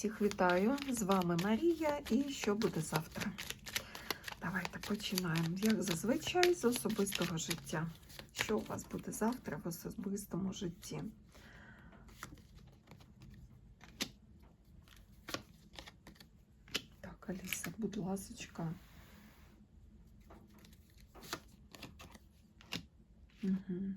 Всіх вітаю! З вами Марія і що буде завтра? Давайте починаємо, як зазвичай, з особистого життя. Що у вас буде завтра в особистому житті? Так, Аліса, будь ласочка. Угу.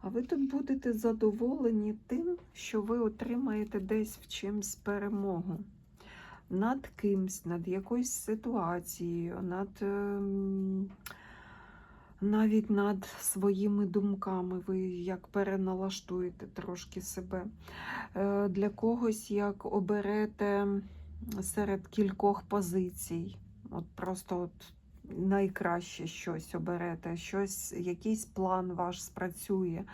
А ви тут будете задоволені тим, що ви отримаєте десь в чимсь перемогу над кимсь, над якоюсь ситуацією, над ем, навіть над своїми думками. Ви як переналаштуєте трошки себе. Е, Для когось як оберете серед кількох позицій. От просто от найкраще щось оберете, щось, якийсь план ваш спрацює.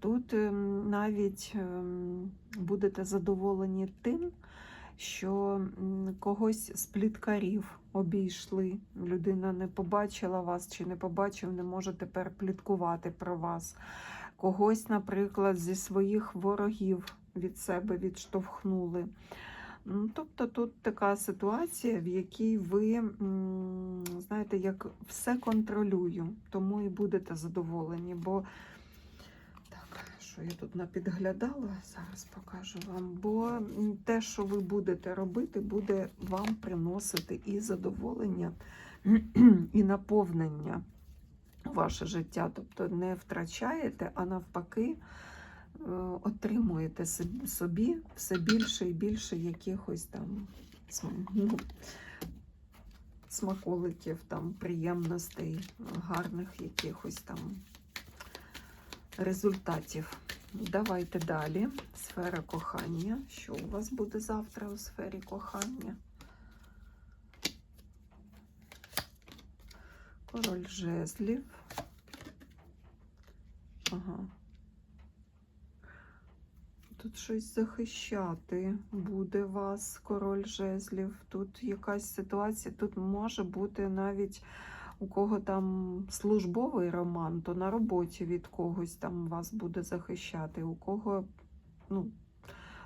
Тут ем, навіть ем, будете задоволені тим, що когось з пліткарів обійшли. Людина не побачила вас чи не побачив, не може тепер пліткувати про вас. Когось, наприклад, зі своїх ворогів від себе відштовхнули. Ну, Тобто тут така ситуація, в якій ви, знаєте, як все контролюю, тому і будете задоволені. Бо так, що я тут напідглядала, зараз покажу вам. Бо те, що ви будете робити, буде вам приносити і задоволення, і наповнення ваше життя. Тобто не втрачаєте, а навпаки отримуєте собі все більше і більше якихось там ну, смаколиків, там, приємностей, гарних якихось там результатів. Давайте далі. Сфера кохання. Що у вас буде завтра у сфері кохання? Король жезлів. Ага. Тут щось захищати буде вас, король жезлів. Тут якась ситуація, тут може бути навіть у кого там службовий роман, то на роботі від когось там вас буде захищати, у кого ну,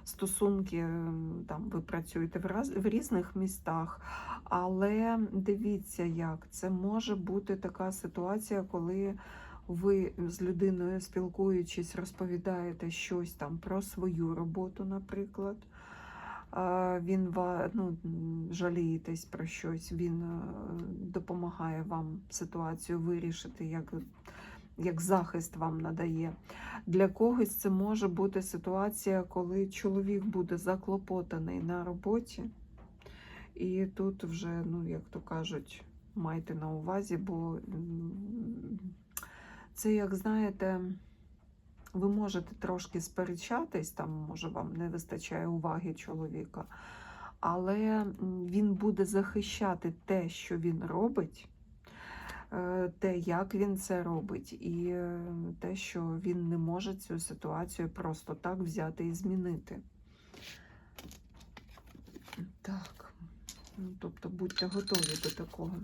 стосунки, ем, там ви працюєте в, раз, в різних містах, але дивіться, як це може бути така ситуація, коли ви з людиною спілкуючись, розповідаєте щось там про свою роботу, наприклад. Він ну, жалієтесь про щось, він е, допомагає вам ситуацію вирішити, як, як захист вам надає. Для когось це може бути ситуація, коли чоловік буде заклопотаний на роботі, і тут вже, ну, як то кажуть, майте на увазі, бо це, як знаєте, ви можете трошки сперечатись, там, може, вам не вистачає уваги чоловіка, але він буде захищати те, що він робить, е, те, як він це робить, і е, те, що він не може цю ситуацію просто так взяти і змінити. Так, ну, тобто будьте готові до такого.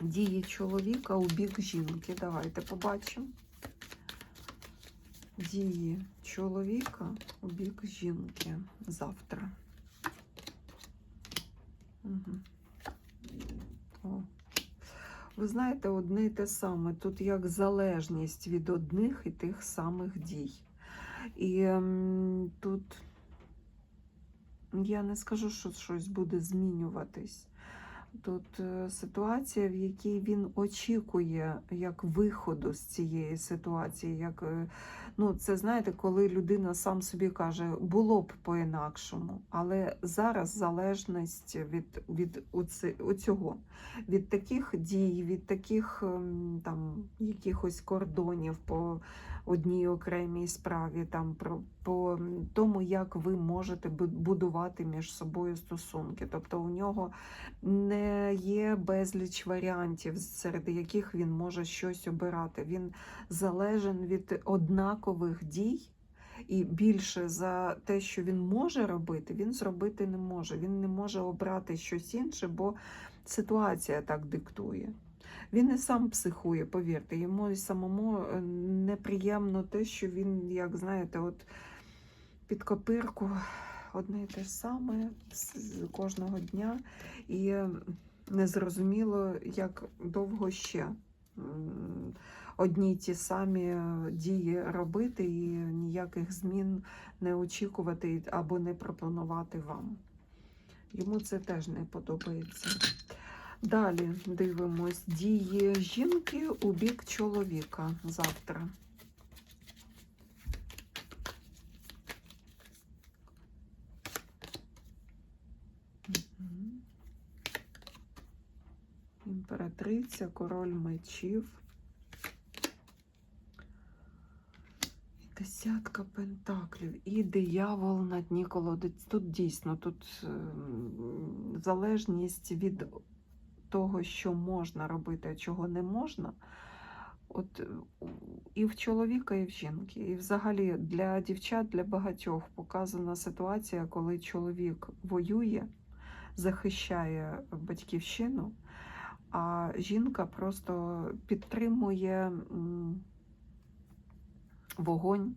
Дії чоловіка у бік жінки. Давайте побачимо. Дії чоловіка у бік жінки завтра. Угу. О. Ви знаєте, одне і те саме. Тут як залежність від одних і тих самих дій. І ем, тут я не скажу, що щось буде змінюватись. Тут е, ситуація, в якій він очікує як виходу з цієї ситуації. Як, е, ну, це знаєте, коли людина сам собі каже, було б по-інакшому, але зараз залежність від, від оці- від таких дій, від таких ем, там, якихось кордонів по одній окремій справі, там, про, по тому, як ви можете будувати між собою стосунки. Тобто у нього не є безліч варіантів, серед яких він може щось обирати. Він залежен від однакових дій, і більше за те, що він може робити, він зробити не може. Він не може обрати щось інше, бо ситуація так диктує. Він і сам психує, повірте, йому самому е, неприємно те, що він, як знаєте, от під копирку одне і те ж саме кожного дня, і незрозуміло, як довго ще одні ті самі дії робити і ніяких змін не очікувати або не пропонувати вам. Йому це теж не подобається. Далі дивимось дії жінки у бік чоловіка завтра. Імператриця, король мечів. Десятка пентаклів і диявол на дні колодець. Тут дійсно тут ем, залежність від того, що можна робити, а чого не можна. От е, і в чоловіка, і в жінки. І взагалі для дівчат, для багатьох показана ситуація, коли чоловік воює, захищає батьківщину, а жінка просто підтримує вогонь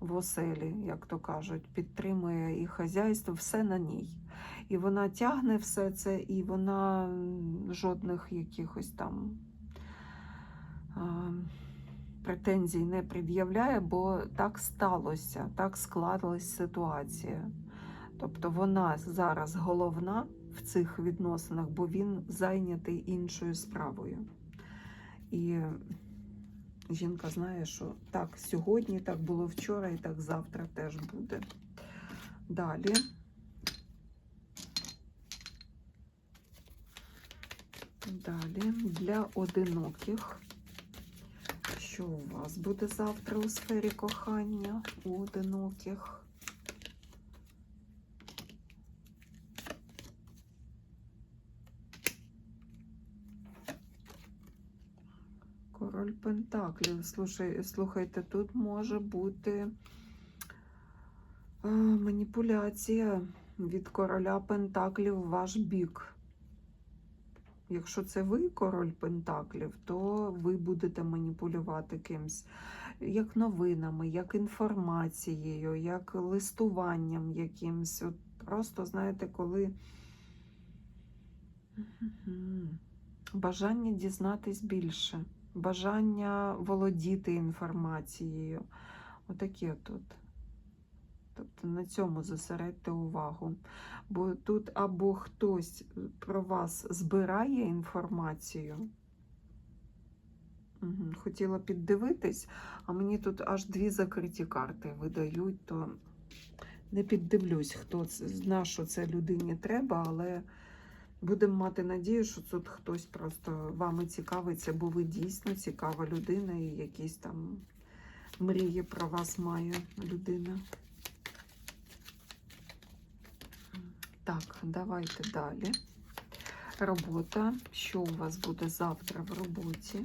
в оселі, як то кажуть, підтримує і хазяйство, все на ній. І вона тягне все це, і вона жодних якихось там претензій не пред'являє, бо так сталося, так склалась ситуація. Тобто вона зараз головна в цих відносинах, бо він зайнятий іншою справою. І жінка знає, що так сьогодні, так було вчора і так завтра теж буде. Далі. Далі для одиноких. Що у вас буде завтра у сфері кохання у одиноких? Король Пентаклів. Слухайте, тут може бути е, маніпуляція від короля Пентаклів в ваш бік. Якщо це ви король Пентаклів, то ви будете маніпулювати кимсь як новинами, як інформацією, як листуванням якимсь. От просто, знаєте, коли бажання дізнатись більше, бажання володіти інформацією. Отаке тут. Тобто на цьому зосередьте увагу. Бо тут або хтось про вас збирає інформацію. Хотіла піддивитись, а мені тут аж дві закриті карти видають, то не піддивлюсь, хто на що це людині треба, але будемо мати надію, що тут хтось просто вами цікавиться, бо ви дійсно цікава людина і якісь там мрії про вас має людина. Так, давайте далі. Робота. Що у вас буде завтра в роботі?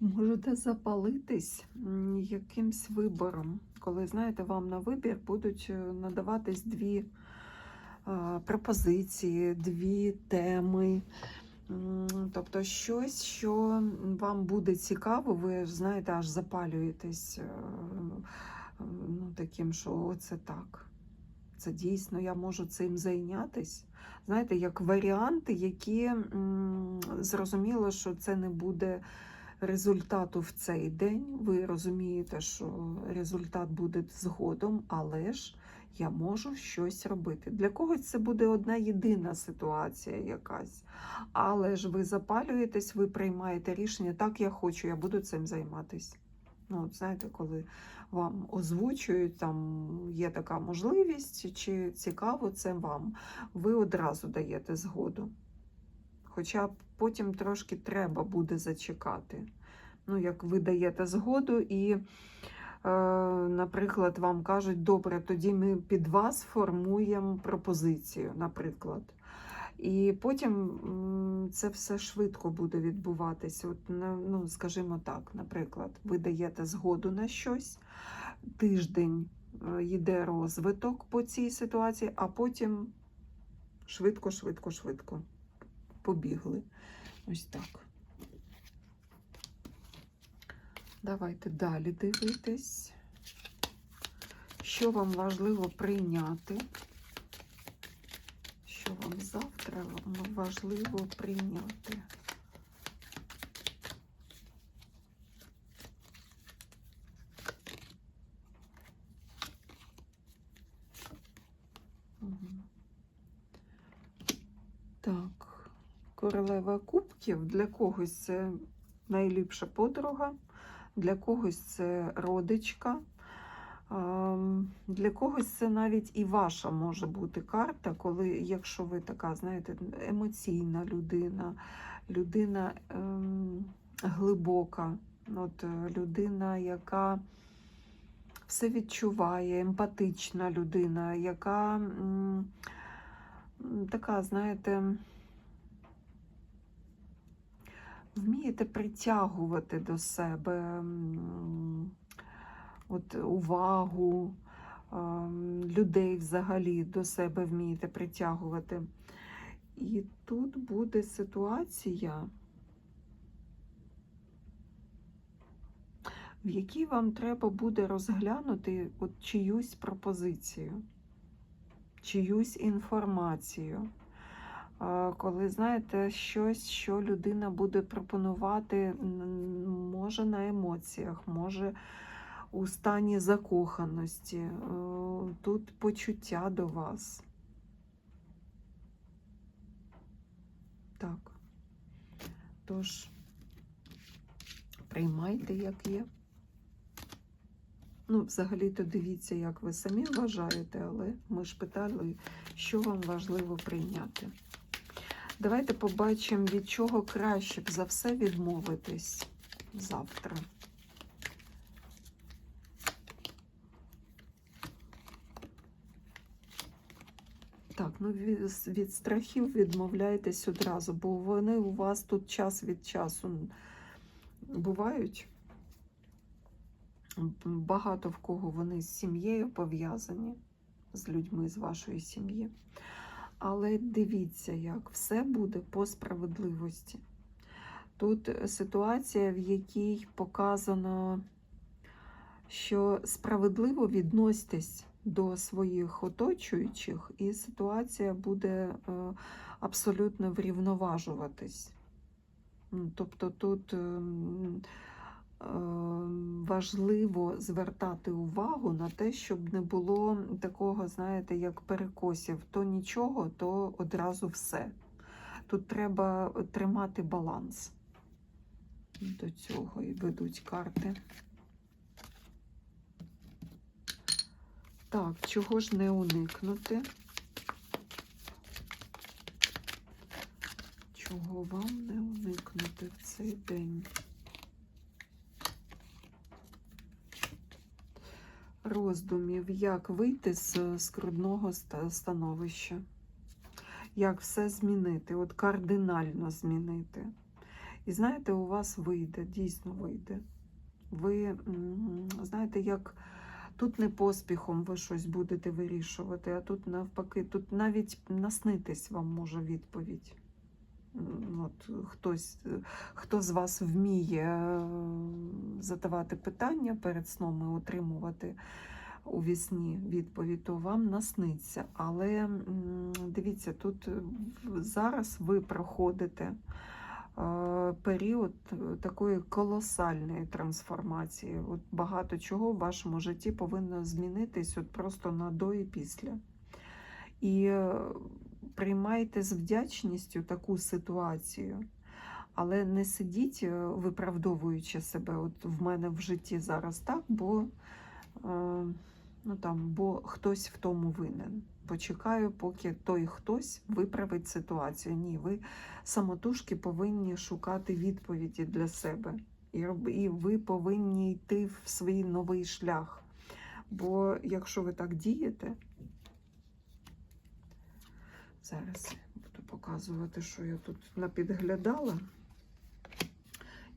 Можете запалитись якимсь вибором, коли, знаєте, вам на вибір будуть е, надаватись дві пропозиції, дві теми. Тобто щось, що вам буде цікаво, ви знаєте, аж запалюєтесь е, ну, таким, що оце так. Це дійсно я можу цим зайнятись. Знаєте, як варіанти, які зрозуміло, що це не буде результату в цей день. Ви розумієте, що результат буде згодом, але ж я можу щось робити. Для когось це буде одна єдина ситуація якась. Але ж ви запалюєтесь, ви приймаєте рішення, так я хочу, я буду цим займатися. Ну, от знаєте, коли вам озвучують, там є така можливість, чи цікаво це вам, ви одразу даєте згоду. Хоча потім трошки треба буде зачекати. Ну, як ви даєте згоду, і, е, наприклад, вам кажуть, добре, тоді ми під вас формуємо пропозицію, наприклад. І потім це все швидко буде відбуватися. От, ну, скажімо так, наприклад, ви даєте згоду на щось, тиждень е, йде розвиток по цій ситуації, а потім швидко, швидко, швидко побігли. Ось так. Давайте далі дивитись, що вам важливо прийняти. Що вам завтра важливо прийняти? Мгм. Так, королева кубків для когось це найліпша подруга, для когось це родичка. Ем, Для когось це навіть і ваша може бути карта, коли, якщо ви така, знаєте, емоційна людина, людина ем, глибока, от, е, людина, яка все відчуває, емпатична людина, яка така, знаєте, вмієте притягувати до себе от, увагу людей взагалі до себе вмієте притягувати. І тут буде ситуація, в якій вам треба буде розглянути от чиюсь пропозицію, чиюсь інформацію. Коли знаєте щось, що людина буде пропонувати, може на емоціях, може у стані закоханості, е, тут почуття до вас. Так. Тож, приймайте, як є. Ну, взагалі-то дивіться, як ви самі вважаєте, але ми ж питали, що вам важливо прийняти. Давайте побачимо, від чого краще б за все відмовитись завтра. Так, ну від, від страхів відмовляйтесь одразу, бо вони у вас тут час від часу бувають. Багато в кого вони з сім'єю пов'язані, з людьми з вашої сім'ї. Але дивіться, як все буде по справедливості. Тут ситуація, в якій показано, що справедливо відноситесь до своїх оточуючих, і ситуація буде е, абсолютно врівноважуватись. Тобто тут ем, е, важливо звертати увагу на те, щоб не було такого, знаєте, як перекосів, то нічого, то одразу все. Тут треба тримати баланс. До цього і ведуть карти. Так, чого ж не уникнути? Чого вам не уникнути в цей день? Роздумів, як вийти з скрудного становища, як все змінити, от кардинально змінити. І знаєте, у вас вийде, дійсно вийде. Ви знаєте, як тут не поспіхом ви щось будете вирішувати, а тут навпаки, тут навіть наснитись вам може відповідь. От хтось, е, хто з вас вміє е, задавати питання перед сном і отримувати у вісні відповідь, то вам насниться. Але дивіться, тут е, зараз ви проходите період такої колосальної трансформації. От багато чого в вашому житті повинно змінитись от просто на до і після. І приймайте з вдячністю таку ситуацію, але не сидіть, е, виправдовуючи себе. От в мене в житті зараз так, бо, е, ну, там, бо хтось в тому винен. Почекаю, поки той хтось виправить ситуацію. Ні, ви самотужки повинні шукати відповіді для себе. І, і ви повинні йти в свій новий шлях. Бо якщо ви так дієте, зараз буду показувати, що я тут напідглядала.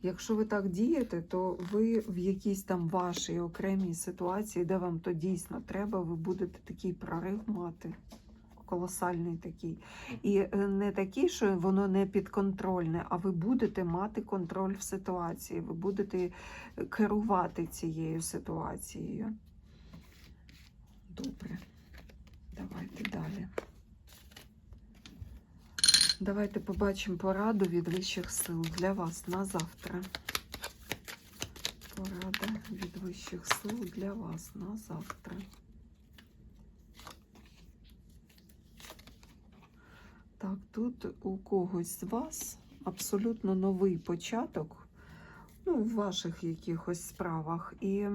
Якщо ви так дієте, то ви в якійсь там вашій окремій ситуації, де вам то дійсно треба, ви будете такий прорив мати. Колосальний такий. І е, не такий, що воно не підконтрольне, а ви будете мати контроль в ситуації, ви будете керувати цією ситуацією. Добре. Давайте далі. Давайте побачимо пораду від вищих сил для вас на завтра. Порада від вищих сил для вас на завтра. Так, тут у когось з вас абсолютно новий початок ну, в ваших якихось справах. І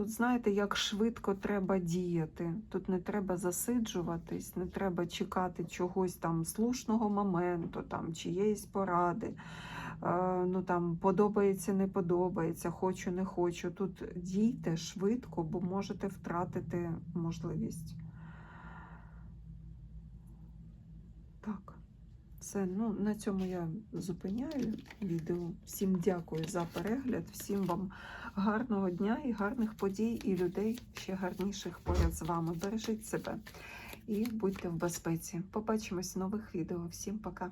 тут, знаєте, як швидко треба діяти. Тут не треба засиджуватись, не треба чекати чогось там слушного моменту, там чиєїсь поради. Е, ну там подобається, не подобається, хочу, не хочу. Тут дійте швидко, бо можете втратити можливість. Так, все. Ну, на цьому я зупиняю відео. Всім дякую за перегляд, всім вам гарного дня і гарних подій, і людей ще гарніших поряд з вами. Бережіть себе і будьте в безпеці. Побачимось в нових відео. Всім пока!